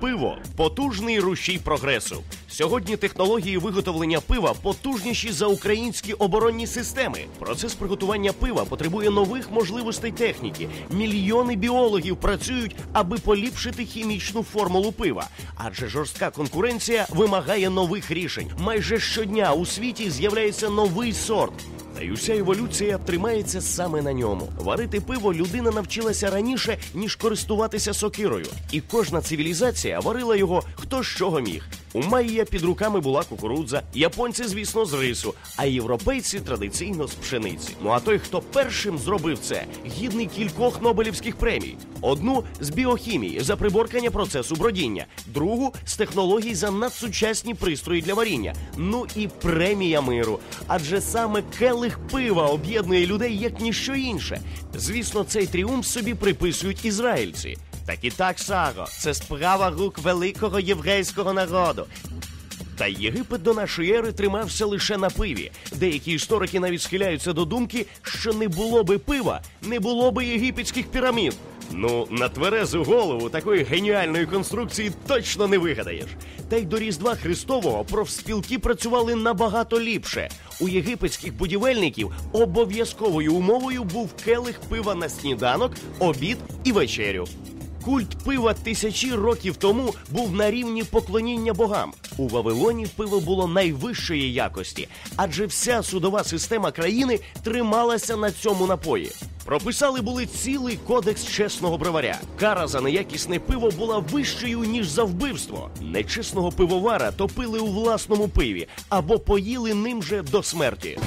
Пиво потужний рушій прогресу. Сьогодні технології виготовлення пива потужніші за українські оборонні системи. Процес приготування пива потребує нових можливостей техніки. Мільйони біологів працюють, аби поліпшити хімічну формулу пива. Адже жорстка конкуренція вимагає нових рішень. Майже щодня у світі з'являється новий сорт. Та й уся еволюція тримається саме на ньому. Варити пиво людина навчилася раніше, ніж користуватися сокирою. І кожна цивілізація варила його хто з чого міг. У Майя під руками була кукурудза, японці, звісно, з рису, а європейці традиційно з пшениці. Ну а той, хто першим зробив це, гідний кількох Нобелівських премій. Одну з біохімії за приборкання процесу бродіння, другу з технологій за надсучасні пристрої для варіння. Ну і премія миру. Адже саме келих пива об'єднує людей як ніщо інше. Звісно, цей тріумф собі приписують ізраїльці. Так і так, Саго, це справа рук великого єврейського народу. Та Єгипет до нашої ери тримався лише на пиві. Деякі історики навіть схиляються до думки, що не було би пива, не було би єгипетських пірамід. Ну, на тверезу голову такої геніальної конструкції точно не вигадаєш. Та й до Різдва Христового профспілки працювали набагато ліпше. У єгипетських будівельників обов'язковою умовою був келих пива на сніданок, обід і вечерю. Культ пива тисячі років тому був на рівні поклоніння богам. У Вавилоні пиво було найвищої якості, адже вся судова система країни трималася на цьому напої. Прописали були цілий кодекс чесного броваря. Кара за неякісне пиво була вищою ніж за вбивство. Нечесного пивовара топили у власному пиві або поїли ним же до смерті.